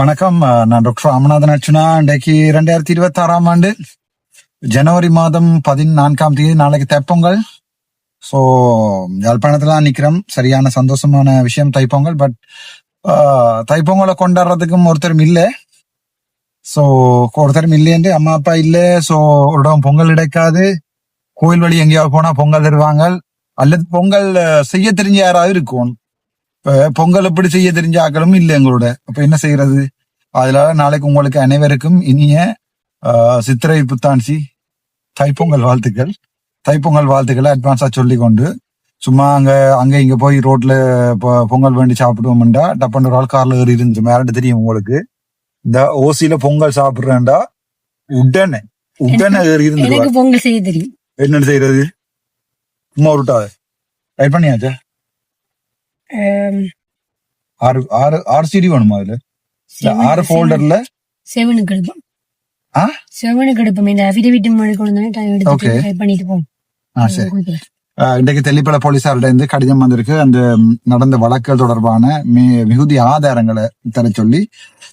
வணக்கம். நான் டாக்டர் ராமநாதன் அர்ச்சுனா இன்றைக்கு ரெண்டாயிரத்தி இருபத்தி ஆறாம் ஆண்டு ஜனவரி மாதம் பதினான்காம் தேதி நாளைக்கு தைப்பொங்கல். ஸோ யாழ்ப்பாணத்துல தான் நிக்கிறோம். சரியான சந்தோஷமான விஷயம் தைப்பொங்கல். பட் தைப்பொங்கலை கொண்டாடுறதுக்கும் ஒருத்தரும் இல்லை. ஸோ ஒருத்தரும் இல்லையன்று அம்மா அப்பா இல்லை. ஸோ ஒரு இடம் பொங்கல் கிடைக்காது. கோயில் வழி எங்கேயாவது போனால் பொங்கல் தருவாங்க. அல்லது பொங்கல் செய்ய தெரிஞ்ச யாராவது இருக்கும் இப்ப பொங்கல் எப்படி செய்ய தெரிஞ்ச ஆக்களும் இல்லை எங்களோட. அப்ப என்ன செய்யறது? அதனால நாளைக்கு உங்களுக்கு அனைவருக்கும் இனிய சித்திரை புத்தான்சி தைப்பொங்கல் வாழ்த்துக்கள். தைப்பொங்கல் வாழ்த்துக்களை அட்வான்ஸா சொல்லி கொண்டு சும்மா அங்க அங்க இங்க போய் ரோட்ல பொ- பொங்கல் வேண்டி சாப்பிடுவோம்டா டப்பன் ஒரு ஆள் கார்ல ஏறி இருந்து மேரண்டு தெரியும் உங்களுக்கு. இந்த ஓசியில பொங்கல் சாப்பிடுறேன்டா உடனே உடனே ஏறி இருந்து பொங்கல் செய்ய தெரியும். என்னன்னு செய்யறது? சும்மா உருட்டாத. ரைட் பண்ணியாச்சா? ஆறு ஆறு ஆறு சிடி வேணுமா அதுல ஆறு ஃபோல்டர்ல செவனுக்கு எடுப்போம் ஆ? செவனுக்கு எடுப்போம் இந்த அபிடவிட் மாதிரி கொண்டு. டைப் பண்ணிட்டு போவோம் ஆ சரி இன்றைக்கு தெல்லிப்பள போலீசார்கிட்ட இருந்து கடிதம் வந்திருக்கு. அந்த நடந்த வழக்குகள் தொடர்பான மி- மிகுதி ஆதாரங்களை தர சொல்லி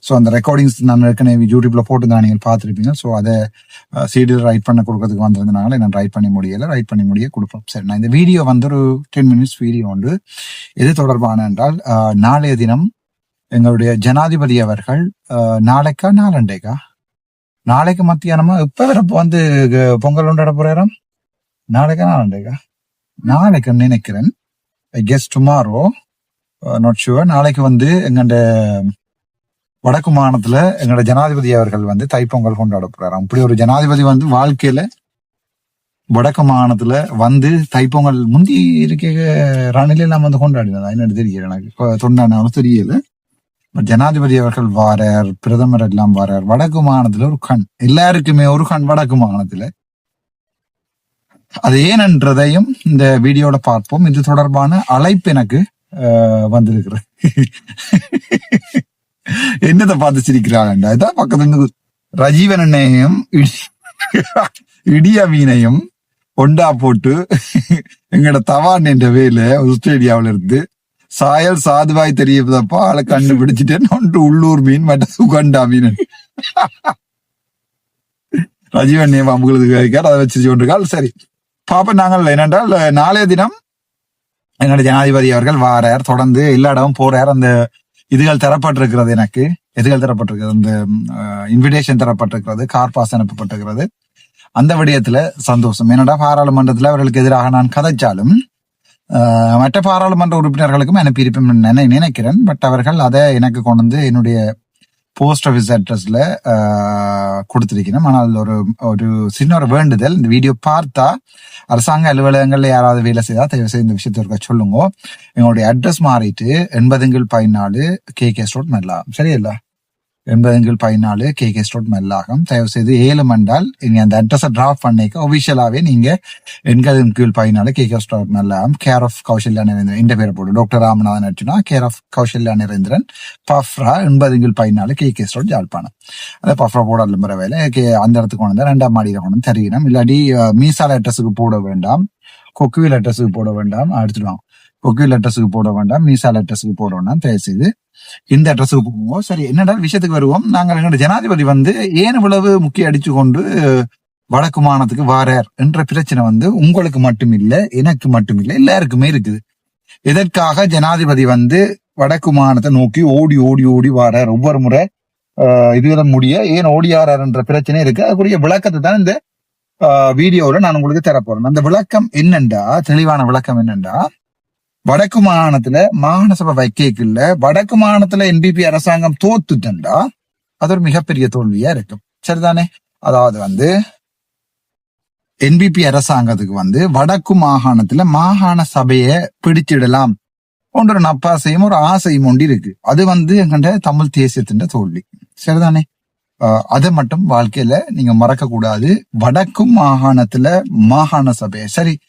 ஸோ அந்த ரெக்கார்டிங்ஸ் நான் ஏற்கனவே யூடியூப்ல போட்டுதான் நீங்கள் பார்த்துருப்பீங்க. ஸோ அதை சீடியில் ரைட் பண்ண கொடுக்கறதுக்கு வந்திருந்தனால நான் ரைட் பண்ணி முடியல. ரைட் பண்ணி முடிய கொடுப்போம் சரி நான் இந்த வீடியோ வந்து ஒரு டென் மினிட்ஸ் வீடியோ உண்டு. எது தொடர்பான என்றால் நாளைய தினம் எங்களுடைய ஜனாதிபதி அவர்கள் நாளைக்கா நாளண்டைக்கா நாளைக்கு மத்தியானமா? எப்ப வந்து பொங்கல் கொண்டாட போறாராம்? நாளைக்கா நாளண்டைக்கா நாளைக்கு நினைக்கிறேன் I guess tomorrow not sure நாளைக்கு வந்து எங்கண்ட வடக்கு மாநிலத்துல எங்களோட ஜனாதிபதி அவர்கள் வந்து தைப்பொங்கல் கொண்டாட போறாராம். அப்படி ஒரு ஜனாதிபதி வந்து வாழ்க்கையில வடக்கு மாநிலத்துல வந்து தைப்பொங்கல் முந்தி இருக்க ரணில எல்லாம் வந்து கொண்டாடினதா? என்னன்னு தெரியல எனக்கு. தொண்டானாலும் தெரியல. ஜனாதிபதி அவர்கள் வாரார் பிரதமர் எல்லாம் வாரார். வடக்கு மாநிலத்தில் ஒரு கண். எல்லாருக்குமே ஒரு கண் வடக்கு மாநிலத்தில் அது ஏனென்றதையும் இந்த வீடியோல பார்ப்போம். இது தொடர்பான அழைப்பு எனக்கு அஹ், வந்திருக்கிறது. என்னத்தை பார்த்து சிரிக்கிறாங்கண்டா இதான் பக்கத்துல ரஜீவனையும் ரஜீவன் இடிய மீனையும் ஒண்டா போட்டு எங்கட தவான் என்ற வேல ஆஸ்திரேலியாவில இருந்து சாயல் சாதுவாய் தெரியப்பதப்பா ஆளை கண்டுபிடிச்சிட்டேன்னு ஒன்று உள்ளூர் மீன் மற்ற சுகண்டா மீன். ரஜீவன் நேம் அவங்களுக்கு அதை வச்சு கொண்டிருக்காள் சரி. பாப்போம் நாங்கள் என்னென்றால் நாளைய தினம் என்னோட ஜனாதிபதி அவர்கள் வாரார் தொடர்ந்து எல்லா இடமும் போறார். அந்த இதுகள் தரப்பட்டிருக்கிறது எனக்கு. எதுகள் தரப்பட்டிருக்கிறது. அந்த இன்விடேஷன் தரப்பட்டிருக்கிறது. கார் பாஸ் அனுப்பப்பட்டிருக்கிறது. அந்த விடயத்துல சந்தோஷம். என்னடா பாராளுமன்றத்துல அவர்களுக்கு எதிராக நான் கதைச்சாலும் மற்ற பாராளுமன்ற உறுப்பினர்களுக்கும் அனுப்பியிருப்பேன் நினை நினைக்கிறேன். பட் அவர்கள் அதை எனக்கு கொண்டு வந்து என்னுடைய போஸ்ட் ஆஃபீஸ் அட்ரஸ்ல கொடுத்துருக்கணும். ஆனால் அதில் ஒரு ஒரு சின்ன ஒரு வேண்டுதல். இந்த வீடியோ பார்த்தா அரசாங்க அலுவலகங்கள்ல யாராவது வேலை செய்தா தயவு செய்து இந்த விஷயத்தை இருக்க சொல்லுங்க. எங்களுடைய அட்ரஸ் மாறிட்டு எண்பதுங்கள் பதினாலு கே கே ஸ்டோட் மெல்லாம் சரியில்ல எண்பதுங்கள் பதினாலு கே கே ஸ்டோட் மெல்லாகும். தயவு செய்து ஏழு மண்டால் நீங்கள் அந்த அட்ரஸை ட்ராப் பண்ணிக்க. ஒஃபிஷியலாகவே நீங்கள் எண்பதும் கீழ் பதினாலு கே கே ஸ்டோட் மெல்லாகும். கேர் ஆஃப் கௌசல்யா நரேந்திரன் இந்த பேரை போட்டு doctor Ramanathan Arjuna care of Kausalya Narendran பஃப்ரா எண்பதுங்கள் பதினாலு கே கே ஸ்டோட் யாழ்ப்பாணம். அந்த பஃப்ரா போட முறை வேலை. கே அந்த இடத்துக்கு கொண்டு வந்து ரெண்டாம் மாடியில் கொண்டு தருகிறோம் இல்லாட்டி மீசால அட்ரஸுக்கு போட வேண்டாம். கொக்குவில் அட்ரஸுக்கு போட வேண்டாம். எடுத்துடுவாங்க கொக்குவில் அட்ரஸுக்கு போட வேண்டாம். மீசால அட்ரஸுக்கு போட வேண்டாம் தயவு இந்த அட்ரஸுக்கு போவோம் சரி என்னடா விஷயத்துக்கு வருவோம்? நாங்கள் எங்களோட ஜனாதிபதி வந்து ஏன் இவ்வளவு முக்கிய அடிச்சு கொண்டு வடக்கு மாநிலத்துக்கு வாரார் என்ற பிரச்சனை வந்து உங்களுக்கு மட்டும் இல்லை எனக்கு மட்டும் இல்லை எல்லாருக்குமே இருக்குது. இதற்காக ஜனாதிபதி வந்து வடக்கு மாநிலத்தை நோக்கி ஓடி ஓடி ஓடி வாரார்? ஒவ்வொரு முறை ஆஹ் முடிய ஏன் ஓடியாரார் என்ற பிரச்சனை இருக்கு. அதுக்குரிய விளக்கத்தை தான் இந்த ஆஹ் நான் உங்களுக்கு தரப்போறேன். அந்த விளக்கம் என்னண்டா? தெளிவான விளக்கம் என்னண்டா? வடக்கு மாகாணத்துல மாகாண சபை வைக்கல வடக்கு மாகாணத்துல என்பிபி அரசாங்கம் தோத்துட்டா அது ஒரு மிகப்பெரிய தோல்வியா இருக்கும். சரிதானே? அதாவது வந்து என்பிபி அரசாங்கத்துக்கு வந்து வடக்கு மாகாணத்துல மாகாண சபையை பிடிச்சிடலாம். போன்ற ஒரு நப்பாசையும் ஒரு ஆசையும் ஒண்டி இருக்கு. அது வந்து எங்கண்ட தமிழ் தேசியத்தின் தோல்வி. சரிதானே? ஆஹ் அதை மட்டும் வாழ்க்கையில நீங்க மறக்க கூடாது வடக்கு மாகாணத்துல மாகாண சபை சரி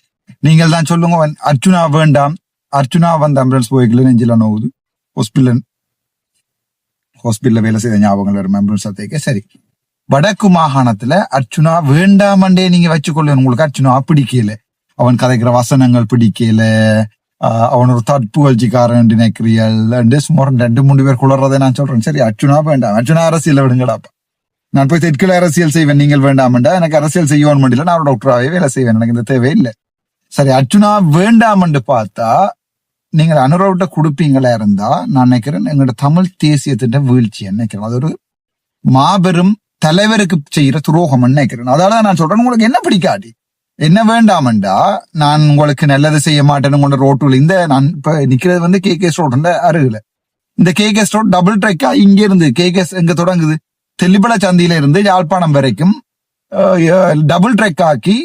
நீங்கள் தான் சொல்லுங்க. வன்- வேண்டாம். அர்ச்சுனா வந்து ஆம்புலன்ஸ் போய்க்கல நெஞ்சில நோவுது ஹாஸ்பிட்டல் ஹாஸ்பிட்டல்ல வேலை செய்த ஞாபகங்கள் வரும் ஆம்புலன்ஸ் அத்தேக்க சரி வடக்கு மாகாணத்துல அர்ச்சுனா வேண்டாமண்டே நீங்க வச்சுக்கொள்ள உங்களுக்கு அர்ச்சுனா பிடிக்கல அவன் கதைக்கிற வசனங்கள் பிடிக்கல அவன் ஒரு தற்புகழ்ச்சிக்காரன் நினைக்கிறியல் சுமார் ரெண்டு மூணு பேர் குளறதை நான் சொல்றேன் சரி அர்ச்சுனா வேண்டாம் அர்ச்சுனா அரசியல விடுங்கடாப்பா நான் போய் தெற்குல அரசியல் செய்வேன் நீங்கள் வேண்டாம்டா எனக்கு அரசியல் செய்யணும் முடியல நான் டாக்டராகவே வேலை செய்வேன் எனக்கு இந்த தேவையில்லை சரி அர்ச்சுனா வேண்டாமண்டு பார்த்தா நீங்கள் அனுரவிட்ட கொடுப்பீங்களா இருந்தா நான் நினைக்கிறேன் எங்களோட தமிழ் தேசியத்தின் வீழ்ச்சி நினைக்கிறேன். அது ஒரு மாபெரும் தலைவருக்கு செய்யற துரோகம் நினைக்கிறேன். அதால நான் சொல்றேன் உங்களுக்கு என்ன பிடிக்காது? என்ன வேண்டாமண்டா நான் உங்களுக்கு நல்லது செய்ய மாட்டேன்னு கொண்ட ரோட்டுல இந்த நான் இப்ப நிக்கிறது வந்து கே கேஸ் ரோடு அருகில. இந்த K K S road double ட்ரெக்கா இங்க இருந்து கே கேஸ் எங்க தொடங்குது? தெல்லிப்பள சந்தியில இருந்து யாழ்ப்பாணம் வரைக்கும் டபுள் ட்ரெக் ஆக்கி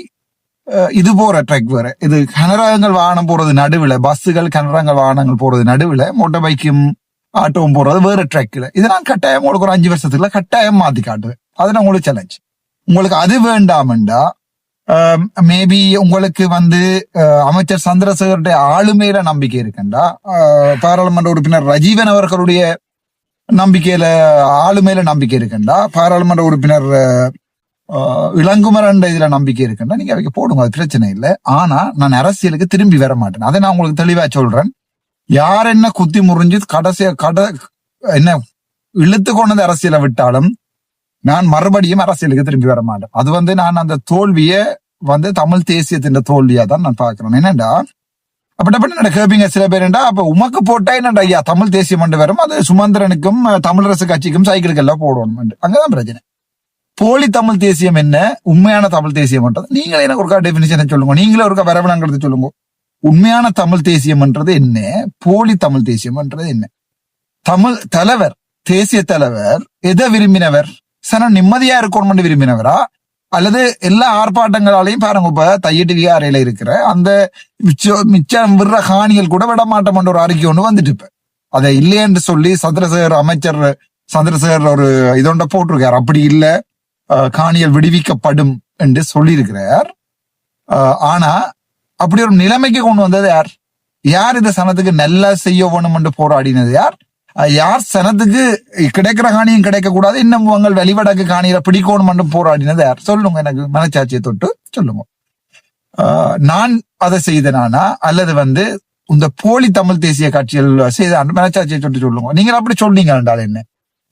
இது போற ட்ரெக் வேற இது கனரகங்கள் வாகனம் போறது நடுவில் பஸ்ஸுகள் கனரகங்கள் வாகனங்கள் போறது நடுவில் மோட்டார் பைக்கும் ஆட்டோவும் போறது வேற ட்ரெக்ல இது நான் கட்டாயம் உங்களுக்கு ஒரு அஞ்சு வருஷத்துக்குள்ள கட்டாயம் மாத்தி காட்டுவேன் அது நான் உங்களுக்கு சேலஞ்ச் உங்களுக்கு அது வேண்டாமண்டா மேபி உங்களுக்கு வந்து அமைச்சர் சந்திரசேகருடைய ஆளுமையில நம்பிக்கை இருக்குண்டா பாராளுமன்ற உறுப்பினர் ரஜீவன் அவர்களுடைய நம்பிக்கையில ஆளுமையில நம்பிக்கை இருக்குண்டா பாராளுமன்ற உறுப்பினர் அஹ், இதுல நம்பிக்கை இருக்குன்னா நீங்க அவைக்கு போடுங்க அது பிரச்சனை இல்லை. ஆனா நான் அரசியலுக்கு திரும்பி வர மாட்டேன். அதை நான் உங்களுக்கு தெளிவா சொல்றேன். யார் என்ன குத்தி முறிஞ்சு கடைசிய கட என்ன இழுத்து கொண்டது அரசியலை விட்டாலும் நான் மறுபடியும் அரசியலுக்கு திரும்பி வர மாட்டேன். அது வந்து நான் அந்த தோல்வியை வந்து தமிழ் தேசியத்தின் தோல்வியா தான் நான் பாக்குறேன் என்னண்டா? அப்படி என்ன கேப்பீங்க சில பேர் பேருண்டா அப்ப உமக்கு போட்டா என்னடா ஐயா தமிழ் தேசியம் என்று வரும். அது சுமந்திரனுக்கும் தமிழரசு கட்சிக்கும் சைக்கிளுக்கு எல்லாம் போடணும் அங்கதான் பிரச்சனை. போலி தமிழ் தேசியம் என்ன? உண்மையான தமிழ் தேசியம் என்றது. நீங்களே எனக்கு ஒருக்கா டெபினிஷனை சொல்லுங்க. நீங்களே ஒருக்கா வரவணங்கிறது சொல்லுங்க. உண்மையான தமிழ் தேசியம்ன்றது என்ன? போலி தமிழ் தேசியம்ன்றது என்ன? தமிழ் தலைவர் தேசிய தலைவர் எதை விரும்பினவர்? சன நிம்மதியா இருக்கணும்னு விரும்பினவரா? அல்லது எல்லா ஆர்ப்பாட்டங்களாலையும் பாருங்க இப்ப தையட்டு அறையில இருக்கிற அந்த மிச்சம் மிச்சம் விடுற காணிகள் கூட விட மாட்டோம்ன்ற ஒரு அறிக்கை ஒன்று வந்துட்டு இப்ப. அதை இல்லையென்று சொல்லி சந்திரசேகர் அமைச்சர் சந்திரசேகர் ஒரு இதோண்ட போட்டிருக்கார். அப்படி இல்லை. காணியல் விடுவிக்கப்படும் என்று சொல்லியிருக்கிறார். ஆனா அப்படி ஒரு நிலைமைக்கு கொண்டு வந்தது யார்? யார் இந்த சனத்துக்கு நல்லா செய்ய வேணும் என்று போராடினது யார்? யார் சனத்துக்கு கிடைக்கிற காணியும் கிடைக்க கூடாது இன்னும் உங்கள் வெளிவடக்கு காணியில பிடிக்கணும் என்று போராடினது யார்? சொல்லுங்க எனக்கு மனச்சாட்சியை தொட்டு சொல்லுங்க. ஆஹ் நான் அதை செய்தனானா? அல்லது வந்து இந்த போலி தமிழ் தேசிய கட்சிகள் செய்த மனச்சாட்சியை தொட்டு சொல்லுங்க. நீங்கள் அப்படி சொன்னீங்க என்றால் என்ன?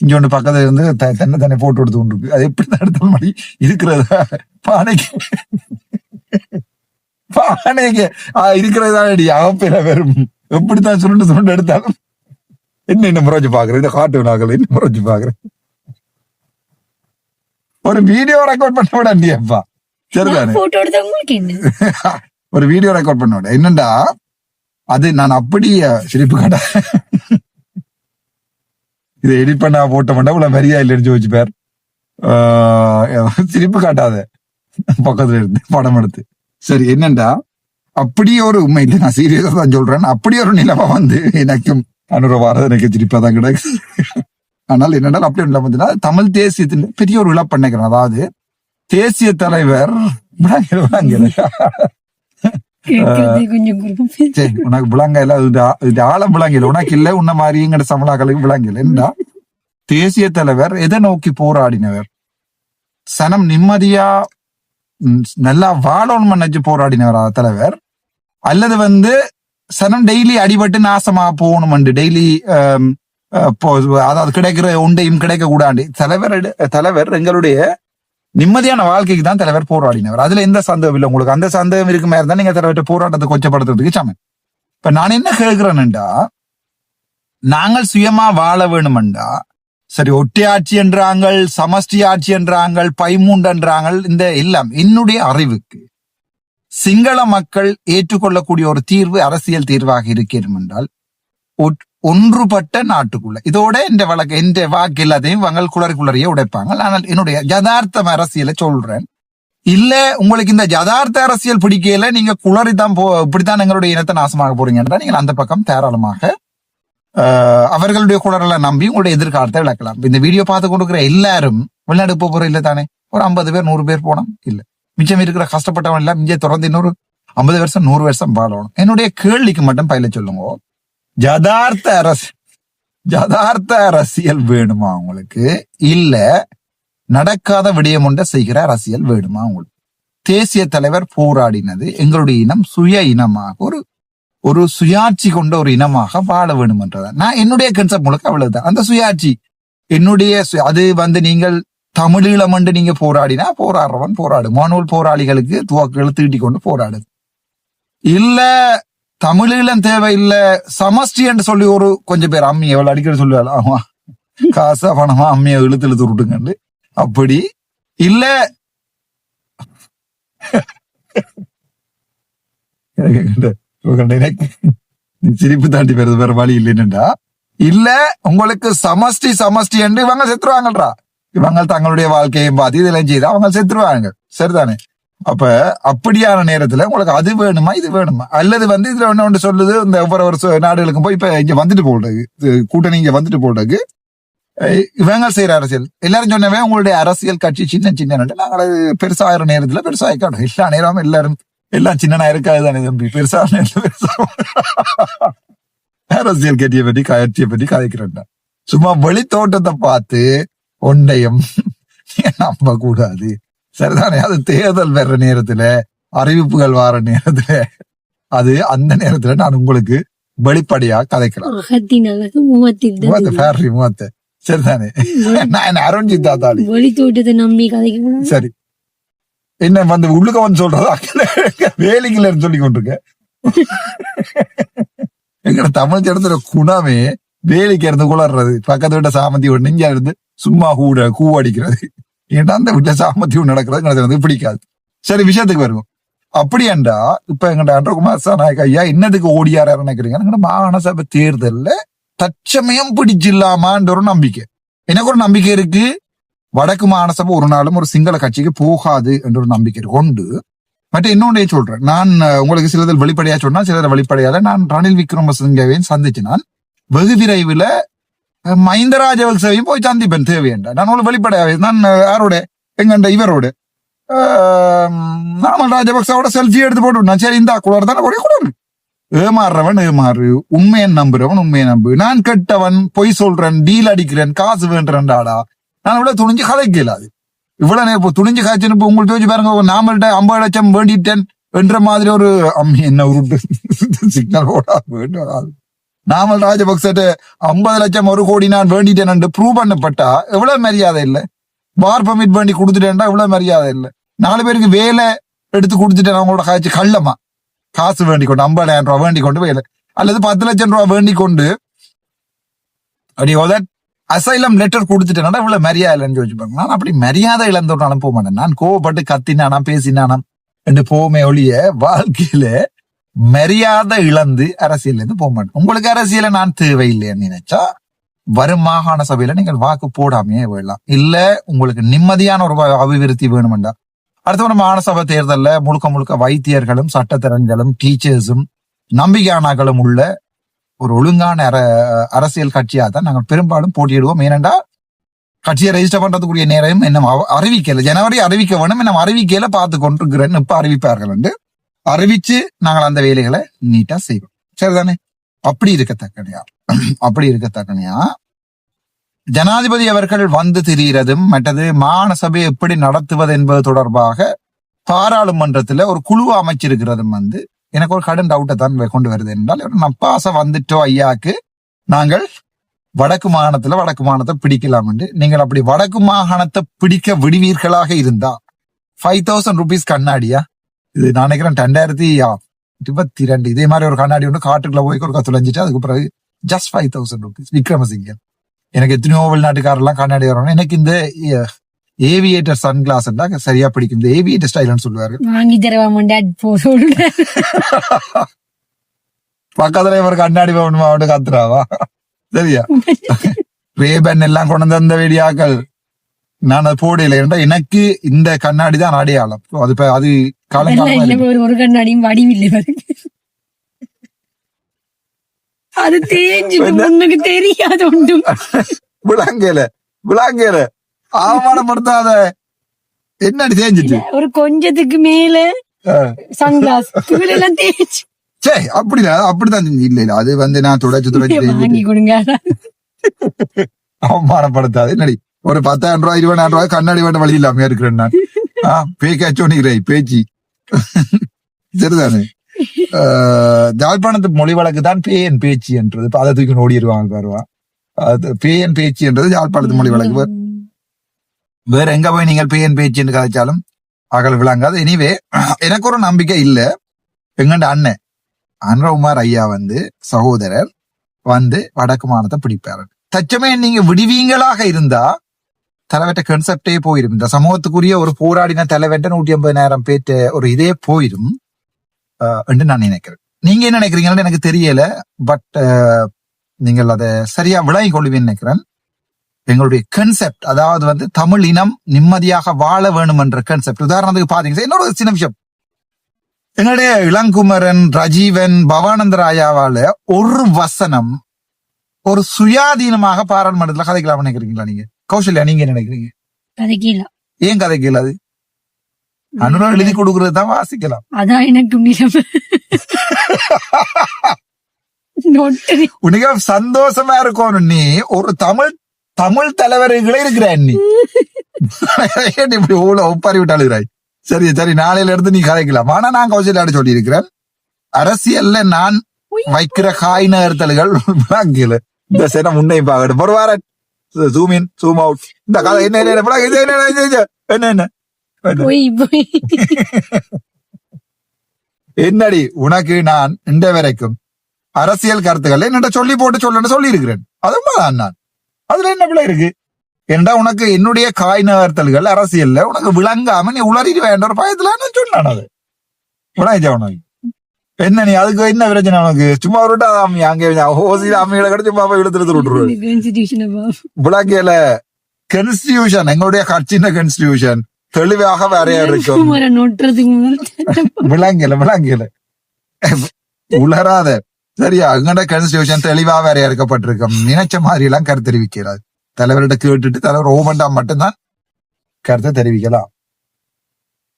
இங்க ஒண்ணு பக்கத்துல இருந்து தன்னை தானே போட்டு எடுத்து கொண்டு இருக்கு அது எப்படி நடத்த மாதிரி இருக்கிறதா? பானைக்கு. பானைக்கு. இருக்கிறதா அடி அகப்பையில வெறும். எப்படித்தான் சுருண்டு சுருண்டு எடுத்தாலும். என்ன என்ன முறைச்சு பாக்குறேன் இந்த காட்டு நாக்கள் என்ன முறைச்சு பாக்குறேன் ஒரு வீடியோ ரெக்கார்ட் பண்ண சரிதானே? எடுத்தா உங்களுக்கு என்ன? ஒரு வீடியோ ரெக்கார்ட் பண்ணோட என்னண்டா? அது நான் அப்படி அஹ், சிரிப்பு காட்ட இதை எடிட் பண்ணா போட்ட மாட்டா உள்ள மரியா இல்லைன்னு வச்சு பேர் சிரிப்பு காட்டாத. பக்கத்துல இருந்து படம் எடுத்து. சரி என்னண்டா? அப்படியே ஒரு உண்மை இல்லை நான் சீரியஸா தான் சொல்றேன். அப்படியே ஒரு நிலைமை வந்து எனக்கும் அனுர வாரம் எனக்கு சிரிப்பா தான் கிடையாது ஆனால் என்னென்னால் அப்படி ஒரு நிலைமை தமிழ் தேசியத்தின் பெரிய ஒரு விழா பண்ணிக்கிறேன் அதாவது தேசிய தலைவர் உனக்கு விளங்கல. இது ஆ- இது ஆழம் விளங்கல. உனக்கு இல்ல உன்ன மாதிரி எங்கட சமலாக்களுக்கு விளங்கல. என்னடா தேசிய தலைவர் எதை நோக்கி போராடினவர்? சனம் நிம்மதியா நல்லா வாழணும் நினைச்சு போராடினவர் தலைவர்? அல்லது வந்து சனம் டெய்லி அடிபட்டு நாசமா போகணும் டெய்லி அதாவது கிடைக்கிற ஒன்றையும் கிடைக்க கூடாண்டு தலைவர் தலைவர் எங்களுடைய நிம்மதியான வாழ்க்கைக்கு தான் தலைவர் போராடினவர். அதுல எந்த சந்தேகம் இல்லை. உங்களுக்கு அந்த சந்தேகம் இருக்கு மாதிரி தான் நீங்க தலைவர்கிட்ட போராட்டத்தை கொச்சப்படுத்துறதுக்கு சமன் இப்ப நான் என்ன கேட்கிறேன்டா நாங்கள் சுயமா வாழ வேணுமெண்டா சரி ஒட்டியாட்சி என்றாங்கள் சமஷ்டி ஆட்சி என்றாங்கள் பைமூண்டு என்றாங்கள் இந்த எல்லாம் என்னுடைய அறிவுக்கு சிங்கள மக்கள் ஏற்றுக்கொள்ளக்கூடிய ஒரு தீர்வு அரசியல் தீர்வாக இருக்கிறோம் என்றால் ஒன்றுபட்ட நாட்டுக்குள்ள. இதோட இந்த வழக்கு இந்த வாக்கு எல்லாத்தையும் இவங்க குளறி குளறியே உடைப்பாங்க. ஆனால் என்னுடைய யதார்த்தம் அரசியலை சொல்றேன். இல்ல உங்களுக்கு இந்த யதார்த்த அரசியல் பிடிக்கல நீங்க குளறி தான் போ இப்படித்தான் எங்களுடைய இனத்தை நாசமாக போறீங்கன்னா நீங்கள் அந்த பக்கம் தாராளமாக அவர்களுடைய குளறலை நம்பி உங்களுடைய எதிர்காலத்தை விளக்கலாம். இந்த வீடியோ பார்த்து கொடுக்குற எல்லாரும் வெளிநாடு போக போற இல்ல தானே? ஒரு ஐம்பது பேர் நூறு பேர் போனோம் இல்ல. மிச்சம் இருக்கிற கஷ்டப்பட்டவன் எல்லாம் மிஞ்ச தொடர்ந்து இன்னொரு ஐம்பது வருஷம் நூறு வருஷம் வாழணும். என்னுடைய கேள்விக்கு மட்டும் பயில சொல்லுங்க. ஜதார்த்த அரசு ஜதார்த்த அரசியல் வேணுமா உங்களுக்கு? இல்ல நடக்காத விடயம் ஒன்றை செய்கிற அரசியல் வேணுமா உங்களுக்கு? தேசிய தலைவர் போராடினது எங்களுடைய இனம் சுய இனமாக ஒரு ஒரு சுயாட்சி கொண்ட ஒரு இனமாக வாழ வேணும்ன்றதான் நான் என்னுடைய கன்செப்ட் முழுக்க அவ்வளவுதான். அந்த சுயாட்சி என்னுடைய சு- அது வந்து நீங்கள் தமிழீழம் என்று நீங்க போராடினா போராடுறவன் போராடு மானூல் போராளிகளுக்கு துவக்களை தீட்டி கொண்டு போராடு இல்ல தமிழீழம் தேவையில்லை. சமஷ்டி என்று சொல்லி ஒரு கொஞ்சம் பேர் அம்மி எவ்வளவு அடிக்கடி சொல்லுவாள். ஆமா. காசா பணமா அம்மியை இழுத்து இழுத்து விட்டுங்கண்டு அப்படி இல்ல. சிரிப்பு தாண்டி பெறது வேற வழி இல்லைன்னுடா இல்ல உங்களுக்கு சமஷ்டி சமஷ்டி என்று இவங்க செத்துருவாங்கன்றா இவங்க தங்களுடைய வாழ்க்கையும் பார்த்து இதெல்லாம் செய்து அவங்க செத்துருவாங்க. சரிதானே? அப்ப அப்படியான நேரத்துல உங்களுக்கு அது வேணுமா இது வேணுமா? அல்லது வந்து இதுல ஒண்ணு ஒன்று சொல்லுது இந்த ஒவ்வொரு ஒரு நாடுகளுக்கும் போய் இப்ப இங்க வந்துட்டு போடுறது கூட்டணி இங்க வந்துட்டு போடுறது இவங்க செய்யற அரசியல். எல்லாரும் சொன்னவே உங்களுடைய அரசியல் கட்சி சின்ன சின்ன நாங்கள் அது பெருசாகிற நேரத்துல பெருசாகிக்கணும் எல்லா நேரமும் எல்லாரும் எல்லாம் சின்னனா இருக்காது தானே தம்பி. பெருசா பெருசா அரசியல் கட்சியை பற்றி கட்சியை பற்றி கதைக்கிறேன் சும்மா வெளித்தோட்டத்தை பார்த்து ஒன்றையும் நம்ப கூடாது சரிதானே? அது தேர்தல் வர்ற நேரத்துல அறிவிப்புகள் வர நேரத்துல. அது அந்த நேரத்துல நான் உங்களுக்கு வெளிப்படையா கதைக்கலாம். ஃபேரி முகத்தை சரிதானே? நான் என்ன அருண்ஜித் தாத்தாளி வழி தோட்டத்தை நம்பி சரி. என்ன வந்து உள்ளுக்க வந்து சொல்றது? வேலிங்கள சொல்லி கொண்டிருக்க. எங்கட தமிழ் இடத்துல குணமே வேலிக்கு இருந்து குளர்றது. பக்கத்து வீட்டை சாமந்தி ஒண்ணு இங்க இருந்து சும்மா கூட கூ அடிக்கிறது ஏன்டா அந்த வீட்டுல நடக்கிறது எனக்கு வந்து பிடிக்காது. சரி விஷயத்துக்கு வருவோம். அப்படி என்றா இப்ப எங்கட அன்றகுமார் சாநாயக் ஐயா என்னதுக்கு ஓடியாரு நினைக்கிறீங்க? எங்கட மாகாண சபை தேர்தல்ல தச்சமயம் பிடிச்சில்லாமான்ற ஒரு நம்பிக்கை. எனக்கு ஒரு நம்பிக்கை இருக்கு. வடக்கு மாகாணசபை ஒரு நாளும் ஒரு சிங்கள கட்சிக்கு போகாது என்ற ஒரு நம்பிக்கை இருக்கு. கொண்டு மற்ற இன்னொன்றே சொல்றேன். நான் உங்களுக்கு சிலதில் வெளிப்படையா சொன்னா சிலர் வெளிப்படையால நான் ரணில் விக்ரமசிங்கவையும் சந்திச்சு நான் வெகு விரைவில் மஹிந்த ராஜபக்சவையும் போய் சந்திப்பேன் தேவையண்டா நான் உங்களுக்கு வெளிப்படையாவே நான் யாரோட எங்கண்ட இவரோட நாமல் ராஜபக்சாவோட செல்ஃபி எடுத்து போட்டு நான் சரி இந்த குளர் தானே கூட குளர் ஏமாறுறவன் ஏமாறு உண்மையை நம்புறவன் உண்மையை நம்பு நான் கெட்டவன் பொய் சொல்றேன் டீல் அடிக்கிறேன் காசு வேண்டுறேன்டாடா நான் இவ்வளவு துணிஞ்சு கலைக்கலாது இவ்வளவு நேரம் இப்போ துணிஞ்சு காய்ச்சல் இப்போ உங்களுக்கு யோசிச்சு பாருங்க ஒரு ஐம்பது லட்சம் வேண்டிட்டேன் என்ற மாதிரி ஒரு அம்மி என்ன உருட்டு சிக்னல் ஓடா நாமல் ராஜபக்சட்டு ஐம்பது லட்சம் ஒரு கோடி நான் வேண்டிட்டேன் என்று ப்ரூவ் பண்ணப்பட்டா எவ்வளவு மரியாதை இல்லை? பார் பர்மிட் வேண்டி கொடுத்துட்டேன்டா எவ்வளவு மரியாதை இல்லை. நாலு பேருக்கு வேலை எடுத்து கொடுத்துட்டேன் அவங்களோட காய்ச்சி கள்ளமா? காசு வேண்டி கொண்டு ஐம்பதாயிரம் ரூபாய் வேண்டி கொண்டு வேலை. அல்லது பத்து லட்சம் ரூபாய் வேண்டி கொண்டு அப்படி that அசைலம் லெட்டர் கொடுத்துட்டேன்னா இவ்வளவு மரியாதை இல்லைன்னு யோசிப்பாங்க நான் அப்படி மரியாதை இழந்தோட்டாலும் அனுப்ப மாட்டேன். நான் கோவப்பட்டு கத்தினானா பேசினானாம் என்று போமே ஒழிய வாழ்க்கையில மரியாதை இழந்து அரசியல் இருந்து போக மாட்டேன் உங்களுக்கு அரசியல நான் தேவையில்லைன்னு நினைச்சா வரும் மாகாண சபையில நீங்கள் வாக்கு போடாமையே விடலாம் இல்ல உங்களுக்கு நிம்மதியான ஒரு அபிவிருத்தி வேணுமெண்டா. அடுத்த ஒரு மாகாணசபை சபை முழுக்க முழுக்க வைத்தியர்களும் சட்டத்திறன்களும் டீச்சர்ஸும் நம்பிக்கையானாக்களும் உள்ள ஒரு ஒழுங்கான அர அரசியல் கட்சியாக தான் நாங்கள் பெரும்பாலும் போட்டியிடுவோம். ஏனென்றா கட்சியை ரெஜிஸ்டர் பண்றதுக்குரிய நேரம் என்ன அறிவிக்கல. ஜனவரி அறிவிக்க வேணும். இன்னும் அறிவிக்கையில பார்த்து கொண்டிருக்கிறேன்னு இப்ப அறிவிப்பார்கள் என்று அறிவிச்சு நாங்கள் அந்த வேலைகளை நீட்டா செய்வோம். சரிதானே? அப்படி இருக்கத்தக்கனையா? அப்படி இருக்கத்தக்கனையா? ஜனாதிபதி அவர்கள் வந்து திரிகிறதும் மற்றது மாகாண எப்படி நடத்துவது என்பது தொடர்பாக பாராளுமன்றத்துல ஒரு குழு அமைச்சிருக்கிறதும் வந்து எனக்கு ஒரு கடும் டவுட்டை தான் கொண்டு வருது என்றால் நப்பாசை வந்துட்டோ ஐயாக்கு நாங்கள் வடக்கு மாகாணத்துல வடக்கு மாகாணத்தை பிடிக்கலாம் என்று. நீங்கள் அப்படி வடக்கு மாகாணத்தை பிடிக்க விடுவீர்களாக இருந்தா ஃபைவ் தௌசண்ட் ருபீஸ் கண்ணாடியா? இது நான் நினைக்கிறேன் ரெண்டாயிரத்தி இருபத்தி ரெண்டு இதே மாதிரி ஒரு கண்ணாடி ஒன்று காட்டுக்குள்ள போய் ஒரு தொலைஞ்சிட்டு அதுக்கு பிறகு ஜஸ்ட் ஃபைவ் தௌசண்ட் ருபீஸ் விக்ரமசிங்கன் எனக்கு எத்தனையோ வெளிநாட்டுக்காரெல்லாம் கண்ணாடி வரணும் எனக்கு இந்த ஏவியேட்டர் சன் கிளாஸ் சரியா பிடிக்கும். இந்த ஏவியேட்டர் ஸ்டைல்னு சொல்லுவாரு. வாங்கி பக்கத்துல இவர் கண்ணாடி வேணுமா அவனு கத்துறாவா? சரியா? ரேபன் எல்லாம் கொண்டு வந்த வீடியாக்கள் நான் அது போடையில ஏன்டா எனக்கு இந்த கண்ணாடி தான் அடையாளம். அது அது காலம் ஒரு கண்ணாடியும் வடிவில்லை அது தேஞ்சிட்டு உனக்கு தெரியாது ஒன்றும். விளாங்கல விளாங்கல. அவமானப்படுத்தாத என்னடி தேஞ்சிட்டு ஒரு கொஞ்சத்துக்கு மேல சன்கிளாஸ் எல்லாம் தேய்ச்சி சே அப்படிதான் அப்படிதான். இல்ல இல்ல அது வந்து நான் துடைச்சு துடைச்சு வாங்கி கொடுங்க. அவமானப்படுத்தாது என்னடி? ஒரு பத்தாயிரம் ரூபாய் இருபதாயிரம் ரூபாய் கண்ணாடி வேண்ட வழி இல்லாம இருக்கிறேன் நான். ஆஹ் பேக்காச்சோனிக்கிறேன் பேச்சு சரிதானே? அஹ், யாழ்ப்பாணத்து மொழி வழக்கு தான் பேயன் பேச்சு என்றது. அதை தூக்கி ஓடிடுவாங்க பாருவா. பேயன் பேச்சு என்றது யாழ்ப்பாணத்து மொழி வழக்கு. வேற- வேற எங்க போய் நீங்கள் பேயன் பேச்சு என்று கதைச்சாலும் அகல் விளங்காது. எனிவே எனக்கு ஒரு நம்பிக்கை இல்ல. எங்கண்ட அண்ணன் அன்ரகுமார் ஐயா வந்து சகோதரர் வந்து வடக்கு மாநிலத்தை பிடிப்பாரு. தச்சமே நீங்க விடுவீங்களாக இருந்தா தலைவட்ட கன்செப்டே போயிடும் இந்த சமூகத்துக்குரிய ஒரு போராடின தலைவட்ட நூற்றி ஐம்பது பேர்ட்ட ஒரு இதே போயிடும் என்று நான் நினைக்கிறேன் நீங்க என்ன நினைக்கிறீங்கன்னு எனக்கு தெரியல பட் நீங்கள் அதை சரியா விளங்கி கொள்வீன்னு நினைக்கிறேன் எங்களுடைய கன்செப்ட் அதாவது வந்து தமிழ் இனம் நிம்மதியாக வாழ வேணும் என்ற கன்செப்ட் உதாரணத்துக்கு பாத்தீங்கன்னா இன்னொரு சின்ன விஷயம் எங்களுடைய இளங்குமரன் ரஜீவன் பவானந்த ராயாவால ஒரு வசனம் ஒரு சுயாதீனமாக பாராளுமன்றத்துல கதைக்கலாம் நினைக்கிறீங்களா நீங்க கௌசல்யா நீங்க என்ன நினைக்கிறீங்க? ஏன் கதைக்கல அது? அனுரம் எழுதி கொடுக்கறது தான் வாசிக்கலாம். அதான் எனக்கு உனக்கு சந்தோஷமா இருக்கும் நீ ஒரு தமிழ் தமிழ் தலைவர்களே இருக்கிற நீ இப்படி ஊழ ஒப்பாரி விட்டு அழுகிறாய் சரி சரி நாளையில இருந்து நீ கதைக்கலாம். ஆனா நான் கௌசல்யாட சொல்லி இருக்கிறேன் அரசியல்ல நான் வைக்கிற காய் நகர்த்தல்கள் இந்த சேனை முன்னை பாக்கணும் ஒரு வாரம். ஜூம் இன் ஜூம் அவுட் இந்த கதை என்ன என்ன என்ன இது என்ன என்ன, என்ன என்ன? என்ன? என்னடி உனக்கு நான் இந்த வரைக்கும் அரசியல் கருத்துக்களை என்னட்ட சொல்லி போட்டு சொல்லணும்னு சொல்லி இருக்கிறேன் அதுவும் நான். அதுல என்ன பிள்ளை இருக்கு? ஏன்டா உனக்கு என்னுடைய காய் நகர்த்தல்கள் அரசியல்ல உனக்கு விளங்காம நீ உளறிடு வேண்ட ஒரு பயத்துல நான் சொன்னான் அது. உனக்கு? என்ன நீ அதுக்கு என்ன பிரச்சனை உனக்கு? சும்மா விட்டா அம்மி அங்கே ஓசியில அம்மிகளை கூட சும்மா போய் இழுத்து விட்டுருவாரு கான்ஸ்டிடியூஷன் விளங்கியல கன்ஸ்டியூஷன் எங்களுடைய கட்சியின் கன்ஸ்டியூஷன் தெளிவாக வரைய இருக்கும். விளங்கல விளங்கல. உளராத. சரியா அங்கட கன்ஸ்டியூஷன் தெளிவா வரையறுக்கப்பட்டிருக்கும் நினைச்ச மாதிரி எல்லாம் கருத்து தெரிவிக்கிறார். தலைவர்கிட்ட கேட்டுட்டு தலைவர் ஓமண்டா மட்டும்தான் கருத்தை தெரிவிக்கலாம்.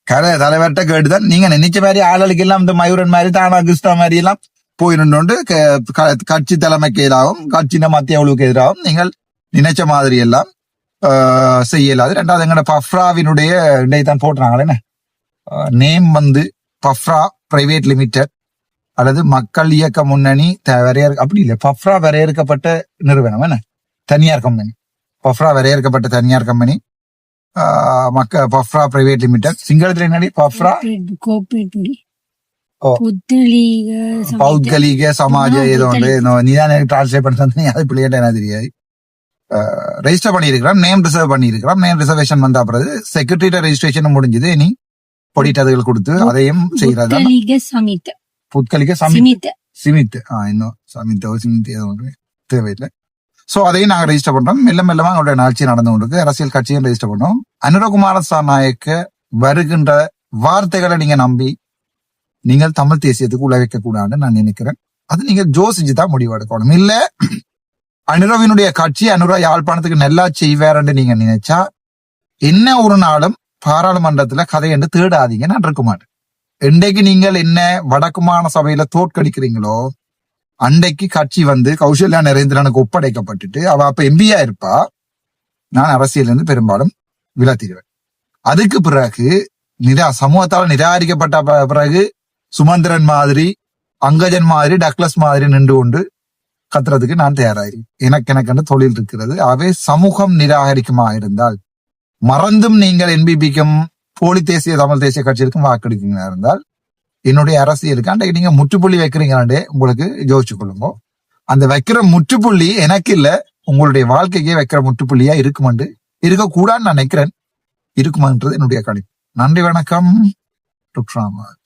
கதை தலைவர்கிட்ட கேட்டுதான் நீங்க நினைச்ச மாதிரி ஆளுக்கு எல்லாம் இந்த மயூரன் மாதிரி தானா கிருஷ்ணா மாதிரி எல்லாம் போயிருந்தோண்டு கட்சி தலைமைக்கு எதிராகவும் கட்சியின மத்திய குழுவுக்கு எதிராகவும் நீங்கள் நினைச்ச மாதிரி எல்லாம் செய்யலாது ரெண்டாவது எங்கட பஃப்ராவினுடைய தான் என்ன நேம் வந்து பஃப்ரா பிரைவேட் லிமிடெட் அல்லது மக்கள் இயக்க முன்னணி த- வரையறு அப்படி இல்லை பஃப்ரா வரையறுக்கப்பட்ட நிறுவனம் என்ன தனியார் கம்பெனி பஃப்ரா வரையறுக்கப்பட்ட தனியார் கம்பெனி மக்க பஃப்ரா பிரைவேட் லிமிடெட் சிங்களத்துல என்னடி? பஃப்ரா? பௌத்கலிக சமாஜ ஏதோ. இன்னும் நீதான் டிரான்ஸ்லேட் பண்ணி தந்தீங்க அது பிள்ளைகிட்ட என்ன தெரியாது. ரெஜிஸ்டர் பண்ணியிருக்கிறோம் நேம் ரிசர்வ் பண்ணியிருக்கிறோம். நேம் ரிசர்வேஷன் வந்த பிறகு செக்ரட்டரி ரெஜிஸ்ட்ரேஷன் முடிஞ்சது. இனி பொடிட்டதுகள் கொடுத்து அதையும் செய்யறது புத்கலிக சமி சிமித்த. சிமித் ஆ இன்னும் சமித்தோ சிமித் ஏதோ ஒன்று. தேவையில்லை. ஸோ அதையும் நாங்கள் ரெஜிஸ்டர் பண்றோம். மெல்ல மெல்லமாக அவங்களுடைய நிகழ்ச்சி நடந்து கொண்டிருக்கு. அரசியல் கட்சியும் ரெஜிஸ்டர் பண்ணோம் அனுரகுமார சாநாயக்க வருகின்ற வார்த்தைகளை நீங்க நம்பி நீங்கள் தமிழ் தேசியத்துக்கு உழைக்க கூடாதுன்னு நான் நினைக்கிறேன். அது நீங்க ஜோசிச்சு தான் முடிவெடுக்கணும் இல்லை இல்ல அனுரவினுடைய கட்சி அனுரா யாழ்ப்பாணத்துக்கு நல்லா செய்வாருன்னு நீங்க நினைச்சா என்ன ஒரு நாளும் பாராளுமன்றத்துல கதை என்று தேடாதீங்க. நான் இருக்க மாட்டேன். என்றைக்கு நீங்கள் என்ன வடக்குமான சபையில தோற்கடிக்கிறீங்களோ அன்றைக்கு கட்சி வந்து கௌசல்யா நரேந்திரனுக்கு ஒப்படைக்கப்பட்டுட்டு அவ அப்ப எம்பியா இருப்பா. நான் அரசியல் இருந்து பெரும்பாலும் விலத்திடுவேன். அதுக்கு பிறகு நிரா சமூகத்தால் நிராகரிக்கப்பட்ட ப- பிறகு சுமந்திரன் மாதிரி அங்கஜன் மாதிரி டக்ளஸ் மாதிரி நின்று கொண்டு கத்துறதுக்கு நான் தயாராகிறேன். எனக்கு எனக்கு தொழில் இருக்கிறது. அவை சமூகம் நிராகரிக்குமா இருந்தால் மறந்தும் நீங்கள் என்பிபிக்கும் போலி தேசிய தமிழ் தேசிய கட்சிகளுக்கும் வாக்களிக்கிறீங்களா இருந்தால் என்னுடைய அரசியலுக்கு அன்றைக்கு நீங்க முற்றுப்புள்ளி வைக்கிறீங்களாண்டே உங்களுக்கு யோசிச்சு கொள்ளுங்க. அந்த வைக்கிற முற்றுப்புள்ளி எனக்கு இல்ல உங்களுடைய வாழ்க்கைக்கே வைக்கிற முற்றுப்புள்ளியா இருக்குமாண்டு இருக்கக்கூடாதுன்னு நான் நினைக்கிறேன். இருக்குமான்றது என்னுடைய கணிப்பு. நன்றி வணக்கம். ருக்ஷாமா.